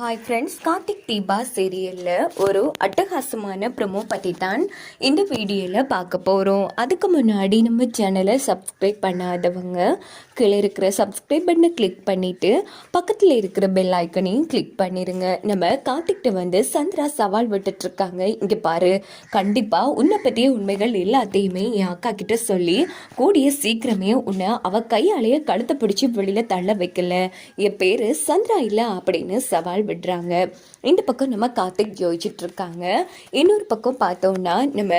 Hi friends Karthik Deepa சீரியலில் ஒரு அட்டகாசமான ப்ரொமோ பற்றி தான் இந்த வீடியோவில் பார்க்க போகிறோம் அதுக்கு முன்னாடி நம்ம சேனலை சப்ஸ்கிரைப் பண்ணாதவங்க கீழே இருக்கிற சப்ஸ்கிரைப் பட்டனை கிளிக் பண்ணிவிட்டு பக்கத்தில் இருக்கிற பெல் ஐக்கனையும் கிளிக் பண்ணிடுங்க நம்ம கார்த்திக்கிட்ட வந்து சந்திரா சவால் விட்டுட்ருக்காங்க இங்கே பாரு கண்டிப்பாக உன்னை பற்றிய உண்மைகள் எல்லாத்தையுமே என் அக்கா கிட்ட சொல்லி கூடிய சீக்கிரமே உன்னை அவள் கையாலேயே கழுத்தை பிடிச்சி வெளியில் தள்ள வைக்கல. என் பேர் சந்திரா இல்லை அப்படின்னு சவால் விடுறாங்க. இந்த பக்கம் நம்ம கார்த்திக் யோசிச்சுட்டு இருக்காங்க இன்னொரு பக்கம் பார்த்தோம்னா நம்ம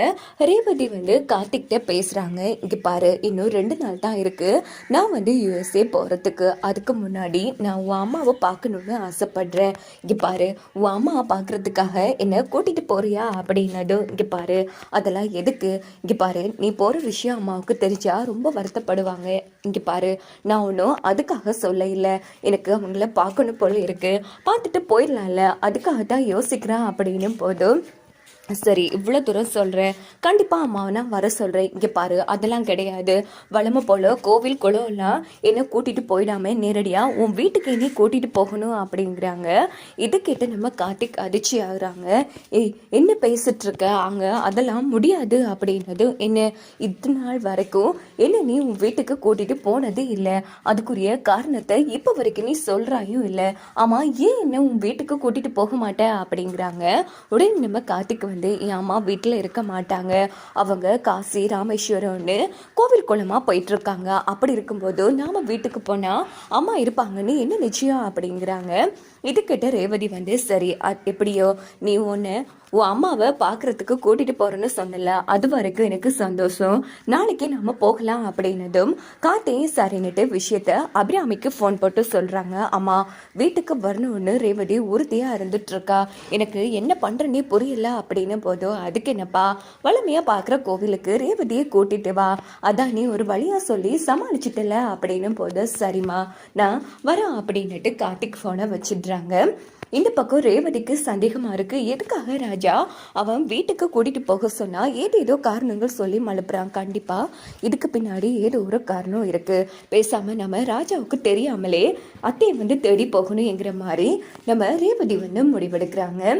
ரேவதி வந்து கார்த்திக்கிட்ட பேசுகிறாங்க இங்கே பாரு இன்னும் ரெண்டு நாள் தான் இருக்குது நான் வந்து யூஎஸ்ஏ போகிறதுக்கு அதுக்கு முன்னாடி நான் உன் அம்மாவை பார்க்கணுன்னு ஆசைப்படுறேன். இங்கே பாரு உன் அம்மாவை பார்க்குறதுக்காக என்னை கூட்டிகிட்டு போறியா அப்படின்னதும் இங்கே பாரு அதெல்லாம் எதுக்கு? இங்கே பாரு நீ போகிற விஷயம் அம்மாவுக்கு தெரிஞ்சா ரொம்ப வருத்தப்படுவாங்க. இங்கே பாரு நான் ஒன்றும் அதுக்காக சொல்ல இல்லை எனக்கு அவங்கள பார்க்கணும் போல இருக்குது பார்த்துட்டு போயிடலாம்ல. அதுக்காக தான் யோசிக்கிறேன் அப்படின்னும் போதும். சரி இவ்வளோ தூரம் சொல்கிறேன் கண்டிப்பாக அம்மாவை நான் வர சொல்கிறேன் இங்கே பாரு அதெல்லாம் கிடையாது. வளமை போல் கோவில் குளம்லாம் என்னை கூட்டிகிட்டு போயிடாம நேரடியாக உன் வீட்டுக்கு என்னை கூட்டிகிட்டு போகணும் அப்படிங்கிறாங்க. இது கேட்டு நம்ம கார்த்திக் அதிர்ச்சி ஆகுறாங்க. ஏய் என்ன பேசிகிட்ருக்க அங்கே அதெல்லாம் முடியாது அப்படின்னது என்ன? இது நாள் வரைக்கும் என்ன நீ உன் வீட்டுக்கு கூட்டிகிட்டு போனது இல்லை. அதுக்குரிய காரணத்தை இப்போ வரைக்கும் நீ சொல்கிறாயும் இல்லை. ஆமாம் ஏன் என்ன உன் வீட்டுக்கு கூட்டிகிட்டு போக மாட்டேன் அப்படிங்கிறாங்க. உடனே நம்ம கார்த்திக் வந்து வந்து என் அம்மா வீட்டில் இருக்க மாட்டாங்க. அவங்க காசி ராமேஸ்வரம்னு கோவில் குளமாக போயிட்டுருக்காங்க. அப்படி இருக்கும்போது நாம் வீட்டுக்கு போனால் அம்மா இருப்பாங்கன்னு என்ன நிச்சயம்? அப்படிங்கிறாங்க. இதுக்கிட்ட ரேவதி வந்து சரி அ- எப்படியோ நீ ஒன்று உன் அம்மாவை பார்க்குறதுக்கு கூட்டிகிட்டு போகிறேன்னு சொன்னல. அது வரைக்கும் எனக்கு சந்தோஷம். நாளைக்கு நம்ம போகலாம் அப்படின்னதும் கார்த்தியும் சரின்னுட்டு விஷயத்த அபிராமிக்கு ஃபோன் போட்டு சொல்கிறாங்க அம்மா வீட்டுக்கு வரணும்னு ரேவதி உறுதியாக இருந்துட்டுருக்கா. எனக்கு என்ன பண்ணுறேன்னே புரியல. அப்படி அப்படின்னு போதும் அதுக்கு என்னப்பா? வளமையாக பார்க்குற கோவிலுக்கு ரேவதியை கூட்டிட்டு வா. அதான் நீ ஒரு வழியா சொல்லி சமாளிச்சிட்டல அப்படின்னு போது சரிம்மா நான் வரேன் அப்படின்னுட்டு கார்த்திக் ஃபோனை வச்சிடுறாங்க. இந்த பக்கம் ரேவதிக்கு சந்தேகமா இருக்கு. எதுக்காக ராஜா? அவன் வீட்டுக்கு கூட்டிட்டு போக சொன்னால் ஏதேதோ காரணங்கள் சொல்லி மழுப்புறான். கண்டிப்பாக இதுக்கு பின்னாடி ஏதோ ஒரு காரணம் இருக்கு. பேசாம நம்ம ராஜாவுக்கு தெரியாமலே அத்தையை வந்து தேடி போகணுங்கிற மாதிரி நம்ம ரேவதி வந்து முடிவெடுக்கிறாங்க.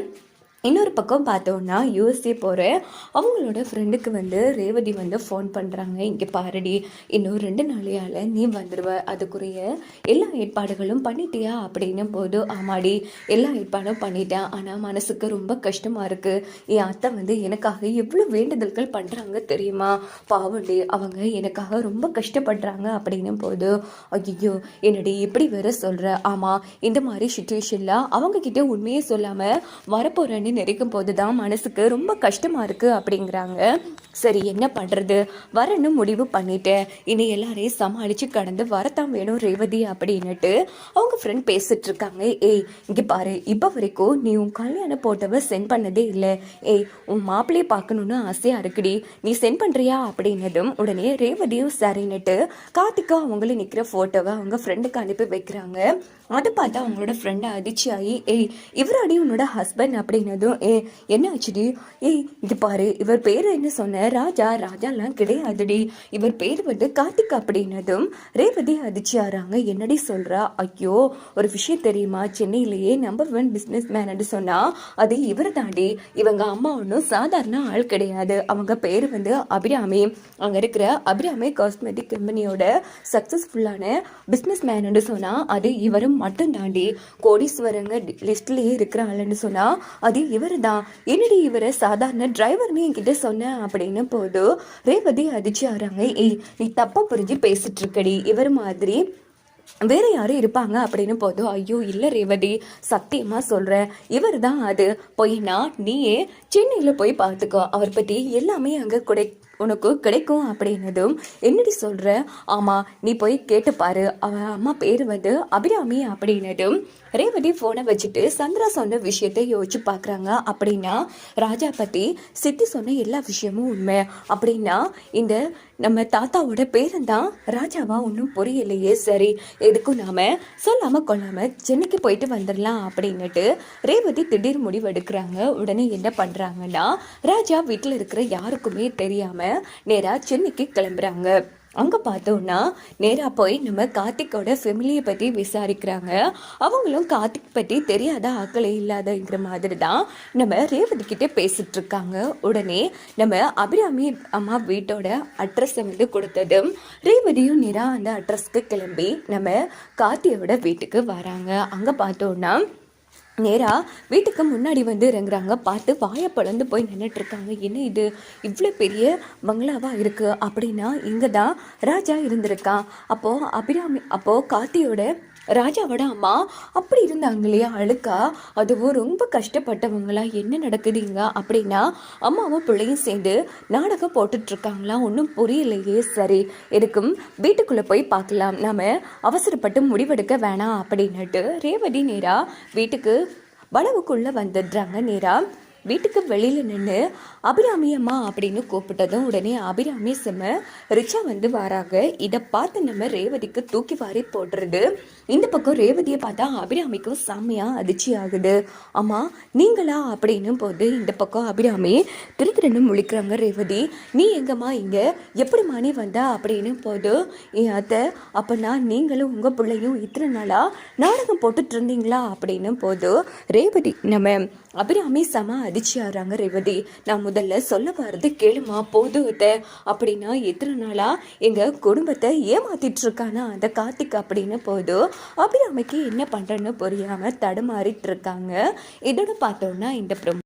இன்னொரு பக்கம் பார்த்தோன்னா யூஎஸ்ஏ போகிற அவங்களோட ஃப்ரெண்டுக்கு வந்து ரேவதி வந்து ஃபோன் பண்ணுறாங்க இங்கே பாருடி இன்னும் ரெண்டு நாளையால் நீ வந்துடுவ அதுக்குரிய எல்லா ஏற்பாடுகளும் பண்ணிட்டியா? அப்படின்னு போது ஆமாடி எல்லா ஏற்பாடும் பண்ணிட்டேன். ஆனால் மனசுக்கு ரொம்ப கஷ்டமாக இருக்குது என் அத்தை வந்து எனக்காக எவ்வளோ வேண்டுதல்கள் பண்ணுறாங்க தெரியுமா? பாவண்டி அவங்க எனக்காக ரொம்ப கஷ்டப்படுறாங்க. அப்படின்னும் போது ஐயோ என்னடி இப்படி வேற சொல்கிற ஆமாம் இந்த மாதிரி சுச்சுவேஷனில் அவங்கக்கிட்ட உண்மையே சொல்லாமல் வரப்போகிறேன்னு நெருக்கும் போது தான் மனசுக்கு ரொம்ப கஷ்டமாக இருக்குது அப்படிங்கிறாங்க. சரி என்ன பண்ணுறது வரன்னு முடிவு பண்ணிட்டேன் இனி எல்லாரையும் சமாளித்து கடந்து வரத்தான் வேணும் ரேவதி அப்படின்னுட்டு அவங்க ஃப்ரெண்ட் பேசிட்டு இருக்காங்க. ஏய் இங்கே பாரு இப்போ வரைக்கும் நீ உன் கல்யாண போட்டோவை சென்ட் பண்ணதே இல்லை. ஏய் உன் மாப்பிள்ளையை பார்க்கணுன்னு ஆசையாக இருக்குடி. நீ சென்ட் பண்ணுறியா அப்படின்னதும் உடனே ரேவதியும் சரின்னுட்டு கார்த்திகா அவங்கள நிற்கிற ஃபோட்டோவை அவங்க ஃப்ரெண்டுக்கு அனுப்பி வைக்கிறாங்க. அதை பார்த்தா அவங்களோட ஃப்ரெண்டை அதிர்ச்சி ஆகி ஏய் இவராடி உன்னோட ஹஸ்பண்ட் அப்படின்னதும் ஏ என்ன ஆச்சுடி? ஏய் இது பாரு இவர் பேர் என்ன சொன்ன? ராஜா ராஜாலாம் கிடையாதுடி. இவர் பேர் வந்து கார்த்திக் அப்படின்னதும் ரேவதி அதிர்ச்சி ஆறாங்க என்னடி சொல்கிறா ஐயோ ஒரு விஷயம் தெரியுமா? சென்னையிலேயே நம்பர் ஒன் பிஸ்னஸ் மேனு சொன்னால் அது இவர் தாண்டி இவங்க அம்மா ஒன்றும் சாதாரண ஆள் கிடையாது. அவங்க பேர் வந்து அபிராமி. அங்கே இருக்கிற அபிராமி காஸ்மெட்டிக் கம்பெனியோட சக்ஸஸ்ஃபுல்லான பிஸ்னஸ் மேனு சொன்னால் அது இவரும் மட்டும் தாண்டி கோடீஸ்வரங்க லிஸ்ட்லேயே இருக்கிற ஆளுன்னு சொன்னால் அது இவர் தான் என்னடி இவரை? சாதாரண டிரைவர்னு என்கிட்ட சொன்னேன் அப்படின்னு போது ரேவதி அதிர்ச்சி ஆறாங்க. ஏய் நீ தப்பாக புரிஞ்சு பேசிட்டு இருக்கடி இவர் மாதிரி வேற யாரும் இருப்பாங்க அப்படின்னு போதும் ஐயோ இல்லை ரேவதி சத்தியமாக சொல்கிறேன் இவர் தான் அது. போயினா நீயே சென்னையில் போய் பார்த்துக்கோ அவர் பற்றி எல்லாமே அங்கே கிடை உனக்கு கிடைக்கும் அப்படின்னதும் என்னடி சொல்கிற ஆமாம் நீ போய் கேட்டு பாரு. அம்மா பேர் வந்து அபிராமி அப்படின்னதும் ரேவதி ஃபோனை வச்சுட்டு சந்திரா சொன்ன விஷயத்தை யோசிச்சு பார்க்குறாங்க அப்படின்னா ராஜா பற்றி சித்தி சொன்ன எல்லா விஷயமும் உண்மை. அப்படின்னா இந்த நம்ம தாத்தாவோட பேரன் ராஜாவா ஒன்றும் புரியலையே. சரி எதுக்கும் நாம சொல்லாமல் கொள்ளாமல் சென்னைக்கு போயிட்டு வந்துடலாம் அப்படின்னுட்டு ரேவதி திடீர் முடிவெடுக்கிறாங்க. உடனே என்ன பண்ணுறாங்கன்னா ராஜா வீட்டில் இருக்கிற யாருக்குமே தெரியாமல் நேராக சென்னைக்கு கிளம்புறாங்க. அங்கே பார்த்தோன்னா நேராக போய் நம்ம கார்த்திக்கோட ஃபெமிலியை பற்றி விசாரிக்கிறாங்க. அவங்களும் கார்த்திக் பற்றி தெரியாத ஆக்களே இல்லாதங்கிற மாதிரி தான் நம்ம ரேவதி கிட்டே இருக்காங்க உடனே நம்ம அபிராமி அம்மா வீட்டோட அட்ரஸை வந்து கொடுத்ததும் ரேவதியும் நேராக அந்த அட்ரஸ்க்கு கிளம்பி நம்ம கார்த்தியோட வீட்டுக்கு வராங்க. அங்கே பார்த்தோன்னா நேராக வீட்டுக்கு முன்னாடி வந்து இறங்குறாங்க. பார்த்து வாயை பிளந்து போய் நின்றுட்டுருக்காங்க என்ன இது? இவ்வளோ பெரிய பங்களாவாக இருக்குது அப்படின்னா இங்கே தான் ராஜா இருந்திருக்கான். அப்போது அபிராமி அப்போது கார்த்தியோட ராஜாவோட அம்மா அப்படி இருந்தாங்க இல்லையா அழுக்கா? அதுவும் ரொம்ப கஷ்டப்பட்டவங்களா என்ன நடக்குதுங்க? அப்படின்னா அம்மாவும் பிள்ளையும் சேர்ந்து நாடகம் போட்டுட்ருக்காங்களா? ஒன்றும் புரியலையே சரி. எதுக்கும் வீட்டுக்குள்ளே போய் பார்க்கலாம். நாம் அவசரப்பட்டு முடிவெடுக்க வேணாம் அப்படின்னுட்டு ரேவதி நேராக வீட்டுக்கு வளவுக்குள்ளே வந்துடுறாங்க. நேராக வீட்டுக்கு வெளியில் நின்று அபிராமி அம்மா அப்படின்னு கூப்பிட்டதும் உடனே அபிராமி செம்ம ரிச்சா வந்து வராங்க. இதை பார்த்து நம்ம ரேவதிக்கு தூக்கி வாரி போடுறது இந்த பக்கம் ரேவதியை பார்த்தா அபிராமிக்கும் செம்மையாக அதிர்ச்சி ஆகுது. அம்மா நீங்களா? அப்படின்னும் போது இந்த பக்கம் அபிராமி திரு திருன்னு முழிக்கிறாங்க ரேவதி. நீ எங்கம்மா இங்கே? எப்படிம்மா நீ வந்தா? அப்படின்னு போது என் அத்தை அப்போனா நீங்களும் உங்கள் பிள்ளையும் இத்தனை நாளாக நாடகம் போட்டுட்டு இருந்தீங்களா? அப்படின்னு போது ரேவதி நம்ம அபிராமி செம அதிர்ச்சி ஆகிறாங்க ரேவதி. நான் முதல்ல சொல்ல வர்றது கேளுமா போதும் அப்படின்னா எத்தனை நாளாக எங்கள் குடும்பத்தை ஏமாத்திட்டு இருக்கானா அந்த கார்த்திக் அப்படின்னு போதும் அபிராமிக்கு என்ன பண்ணுறேன்னு புரியாமல் தடுமாறிட்டு இருக்காங்க இதோட பார்த்தோன்னா இந்த ப்ரம்